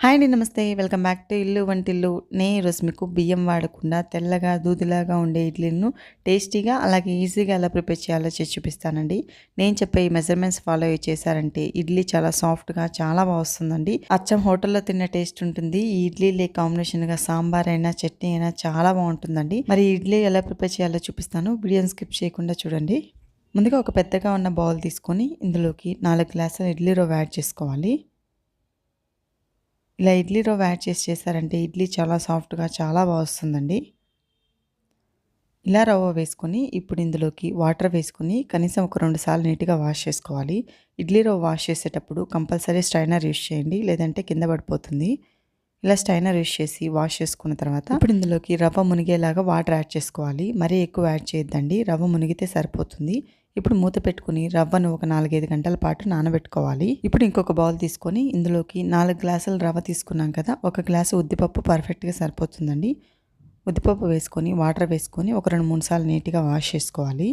Hi అండి నమస్తే. Welcome back to ఇల్లు వంటిల్లు. నేను ఈరోజు మీకు బియ్యం వాడకుండా తెల్లగా దూదిలాగా ఉండే ఇడ్లీలను టేస్టీగా అలాగే ఈజీగా ఎలా ప్రిపేర్ చేయాలో చేసి చూపిస్తానండి. నేను చెప్పే ఈ మెజర్మెంట్స్ ఫాలో చేశారంటే ఇడ్లీ చాలా సాఫ్ట్గా చాలా బాగా వస్తుందండి. అచ్చం హోటల్లో తిన్న టేస్ట్ ఉంటుంది. ఈ ఇడ్లీ కాంబినేషన్గా సాంబార్ అయినా చట్నీ అయినా చాలా బాగుంటుందండి. మరి ఇడ్లీ ఎలా ప్రిపేర్ చేయాలో చూపిస్తాను. వీడియోని స్కిప్ చేయకుండా చూడండి. ముందుగా ఒక పెద్దగా ఉన్న బౌల్ తీసుకొని ఇందులోకి నాలుగు గ్లాసుల ఇడ్లీ రవ్వ యాడ్ చేసుకోవాలి. ఇలా ఇడ్లీ రవ్వ యాడ్ చేసి చేశారంటే ఇడ్లీ చాలా సాఫ్ట్గా చాలా బాగా వస్తుందండి. ఇలా రవ్వ వేసుకొని ఇప్పుడు ఇందులోకి వాటర్ వేసుకొని కనీసం ఒక రెండు సార్లు నీట్గా వాష్ చేసుకోవాలి. ఇడ్లీ రవ్వ వాష్ చేసేటప్పుడు కంపల్సరీ స్ట్రైనర్ యూస్ చేయండి. లేదంటే కింద పడిపోతుంది. ఇలా స్టైనర్ యూస్ చేసి వాష్ చేసుకున్న తర్వాత ఇప్పుడు ఇందులోకి రవ్వ మునిగేలాగా వాటర్ యాడ్ చేసుకోవాలి. మరీ ఎక్కువ యాడ్ చేయొద్దండి. రవ్వ మునిగితే సరిపోతుంది. ఇప్పుడు మూత పెట్టుకుని రవ్వను ఒక నాలుగైదు గంటల పాటు నానబెట్టుకోవాలి. ఇప్పుడు ఇంకొక బౌల్ తీసుకొని ఇందులోకి నాలుగు గ్లాసుల రవ్వ తీసుకున్నాం కదా ఒక గ్లాసు ఉద్దిపప్పు పర్ఫెక్ట్గా సరిపోతుందండి. ఉద్దిపప్పు వేసుకొని వాటర్ వేసుకొని ఒక రెండు మూడు సార్లు నీట్గా వాష్ చేసుకోవాలి.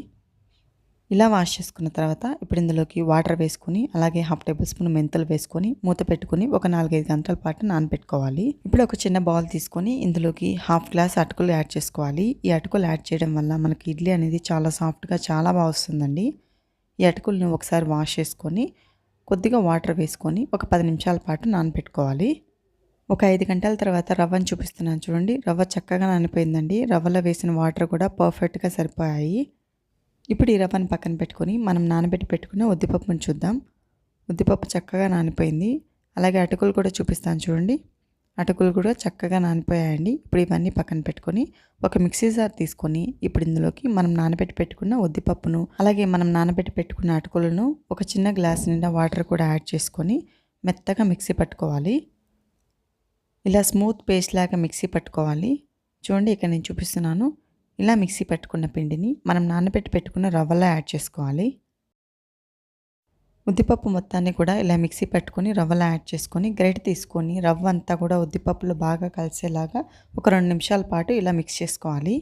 ఇలా వాష్ చేసుకున్న తర్వాత ఇప్పుడు ఇందులోకి వాటర్ వేసుకుని అలాగే హాఫ్ టేబుల్ స్పూన్ మెంతులు వేసుకొని మూత పెట్టుకుని ఒక నాలుగైదు గంటల పాటు నానబెట్టుకోవాలి. ఇప్పుడు ఒక చిన్న బౌల్ తీసుకొని ఇందులోకి హాఫ్ గ్లాస్ అటుకులు యాడ్ చేసుకోవాలి. ఈ అటుకులు యాడ్ చేయడం వల్ల మనకి ఇడ్లీ అనేది చాలా సాఫ్ట్గా చాలా బాగా వస్తుందండి. ఈ అటుకులను ఒకసారి వాష్ చేసుకొని కొద్దిగా వాటర్ వేసుకొని ఒక పది నిమిషాల పాటు నానబెట్టుకోవాలి. ఒక ఐదు గంటల తర్వాత రవ్వను చూపిస్తున్నాను చూడండి. రవ్వ చక్కగా నానిపోయిందండి. రవ్వలో వేసిన వాటర్ కూడా పర్ఫెక్ట్గా సరిపోయాయి. ఇప్పుడు ఈ రవ్వను పక్కన పెట్టుకొని మనం నానబెట్టి పెట్టుకున్న ఉద్దిపప్పును చూద్దాం. ఉద్దిపప్పు చక్కగా నానిపోయింది. అలాగే అటుకులు కూడా చూపిస్తాను చూడండి. అటుకులు కూడా చక్కగా నానిపోయాయండి. ఇప్పుడు ఇవన్నీ పక్కన పెట్టుకొని ఒక మిక్సీ జార్ తీసుకొని ఇప్పుడు ఇందులోకి మనం నానబెట్టి పెట్టుకున్న ఉద్దిపప్పును అలాగే మనం నానబెట్టి పెట్టుకున్న అటుకులను ఒక చిన్న గ్లాస్ నిండా వాటర్ కూడా యాడ్ చేసుకొని మెత్తగా మిక్సీ పట్టుకోవాలి. ఇలా స్మూత్ పేస్ట్ లాగా మిక్సీ పట్టుకోవాలి. చూడండి ఇక్కడ నేను చూపిస్తున్నాను. ఇలా మిక్సీ పెట్టుకున్న పిండిని మనం నానబెట్టి పెట్టుకున్న రవ్వలో యాడ్ చేసుకోవాలి. ఉద్దిపప్పు మొత్తాన్ని కూడా ఇలా మిక్సీ పెట్టుకొని రవ్వలో యాడ్ చేసుకొని గ్రేట్ తీసుకొని రవ్వ అంతా కూడా ఉద్దిపప్పులో బాగా కలిసేలాగా ఒక రెండు నిమిషాల పాటు ఇలా మిక్స్ చేసుకోవాలి.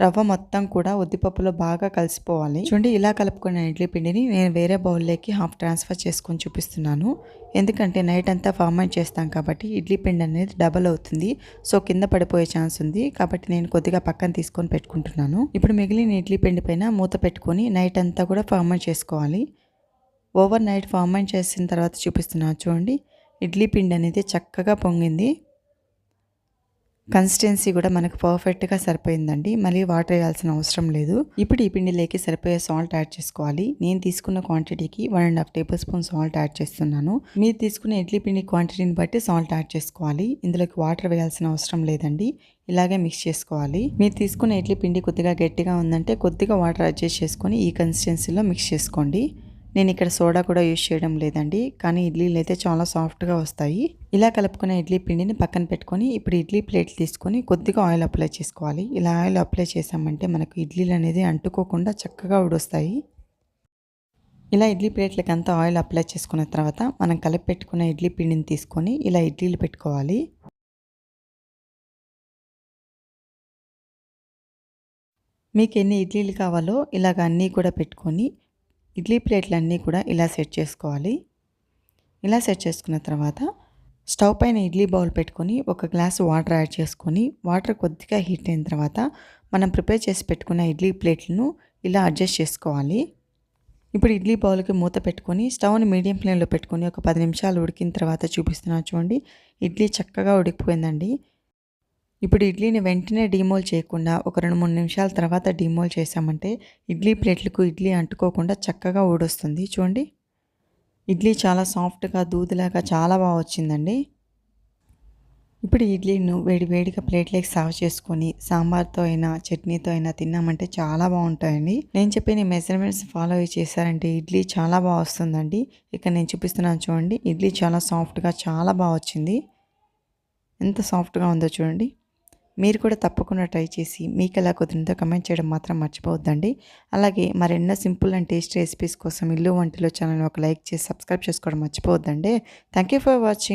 రవ్వ మొత్తం కూడా ఉద్దిపప్పులో బాగా కలిసిపోవాలి. చూడండి ఇలా కలుపుకున్న ఇడ్లీ పిండిని నేను వేరే బౌల్లోకి హాఫ్ ట్రాన్స్ఫర్ చేసుకొని చూపిస్తున్నాను. ఎందుకంటే నైట్ అంతా ఫార్మేట్ చేస్తాం కాబట్టి ఇడ్లీ పిండి అనేది డబల్ అవుతుంది. సో కింద పడిపోయే ఛాన్స్ ఉంది. కాబట్టి నేను కొద్దిగా పక్కన తీసుకొని పెట్టుకుంటున్నాను. ఇప్పుడు మిగిలిన ఇడ్లీ పిండి పైన మూత పెట్టుకొని నైట్ అంతా కూడా ఫార్మేట్ చేసుకోవాలి. ఓవర్ నైట్ ఫార్మేట్ చేసిన తర్వాత చూపిస్తున్నాను చూడండి ఇడ్లీ పిండి అనేది చక్కగా పొంగింది. కన్సిస్టెన్సీ కూడా మనకు పర్ఫెక్ట్గా సరిపోయిందండి. మళ్ళీ వాటర్ వేయాల్సిన అవసరం లేదు. ఇప్పుడు ఈ పిండిలోకి సరిపోయే సాల్ట్ యాడ్ చేసుకోవాలి. నేను తీసుకున్న క్వాంటిటీకి one and half tablespoon salt add చేస్తున్నాను. మీరు తీసుకున్న ఇడ్లీ పిండి క్వాంటిటీని బట్టి సాల్ట్ యాడ్ చేసుకోవాలి. ఇందులోకి వాటర్ వేయాల్సిన అవసరం లేదండి. ఇలాగే మిక్స్ చేసుకోవాలి. మీరు తీసుకున్న ఇడ్లీ పిండి కొద్దిగా గట్టిగా ఉందంటే కొద్దిగా వాటర్ అడ్జస్ట్ చేసుకొని ఈ కన్సిస్టెన్సీలో మిక్స్ చేసుకోండి. నేను ఇక్కడ సోడా కూడా యూజ్ చేయడం లేదండి. కానీ ఇడ్లీలు అయితే చాలా సాఫ్ట్గా వస్తాయి. ఇలా కలుపుకున్న ఇడ్లీ పిండిని పక్కన పెట్టుకొని ఇప్పుడు ఇడ్లీ ప్లేట్లు తీసుకొని కొద్దిగా ఆయిల్ అప్లై చేసుకోవాలి. ఇలా ఆయిల్ అప్లై చేసామంటే మనకు ఇడ్లీలు అనేది అంటుకోకుండా చక్కగా ఉడొస్తాయి. ఇలా ఇడ్లీ ప్లేట్లకి అంతా ఆయిల్ అప్లై చేసుకున్న తర్వాత మనం కలిపి పెట్టుకున్న ఇడ్లీ పిండిని తీసుకొని ఇలా ఇడ్లీలు పెట్టుకోవాలి. మీకు ఎన్ని ఇడ్లీలు కావాలో ఇలాగ అన్నీ కూడా పెట్టుకొని ఇడ్లీ ప్లేట్లన్నీ కూడా ఇలా సెట్ చేసుకోవాలి. ఇలా సెట్ చేసుకున్న తర్వాత స్టవ్ పైన ఇడ్లీ బౌల్ పెట్టుకొని ఒక గ్లాస్ వాటర్ యాడ్ చేసుకొని వాటర్ కొద్దిగా హీట్ అయిన తర్వాత మనం ప్రిపేర్ చేసి పెట్టుకున్న ఇడ్లీ ప్లేట్లను ఇలా అడ్జస్ట్ చేసుకోవాలి. ఇప్పుడు ఇడ్లీ బౌల్కి మూత పెట్టుకొని స్టవ్ని మీడియం ఫ్లేమ్లో పెట్టుకొని ఒక పది నిమిషాలు ఉడికిన తర్వాత చూపిస్తున్నా చూడండి. ఇడ్లీ చక్కగా ఉడికిపోయిందండి. ఇప్పుడు ఇడ్లీని వెంటనే డీమోల్ చేయకుండా ఒక రెండు మూడు నిమిషాల తర్వాత డీమోల్ చేసామంటే ఇడ్లీ ప్లేట్లకు ఇడ్లీ అంటుకోకుండా చక్కగా ఊడొస్తుంది. చూడండి. ఇడ్లీ చాలా సాఫ్ట్గా దూదిలాగా చాలా బాగా వచ్చిందండి. ఇప్పుడు ఇడ్లీను వేడి వేడిగా ప్లేట్లోకి సర్వ్ చేసుకొని సాంబార్తో అయినా చట్నీతో అయినా తిన్నామంటే చాలా బాగుంటాయండి. నేను చెప్పిన మెజర్మెంట్స్ ఫాలో అయ్యి చేశారంటే ఇడ్లీ చాలా బాగా వస్తుందండి. ఇక్కడ నేను చూపిస్తున్నాను చూడండి. ఇడ్లీ చాలా సాఫ్ట్గా చాలా బాగా వచ్చింది. ఎంత సాఫ్ట్గా ఉందో చూడండి. మీరు కూడా తప్పకుండా ట్రై చేసి మీకు ఎలా కుదిరిందో కమెంట్ చేయడం మాత్రం మర్చిపోవద్దండి. అలాగే మరెన్నో సింపుల్ అండ్ టేస్ట్ రెసిపీస్ కోసం ఇల్లు వంటిలో ఛానల్ ఒక లైక్ చేసి సబ్స్క్రైబ్ చేసుకోవడం మర్చిపోవద్దండి. Thank you for watching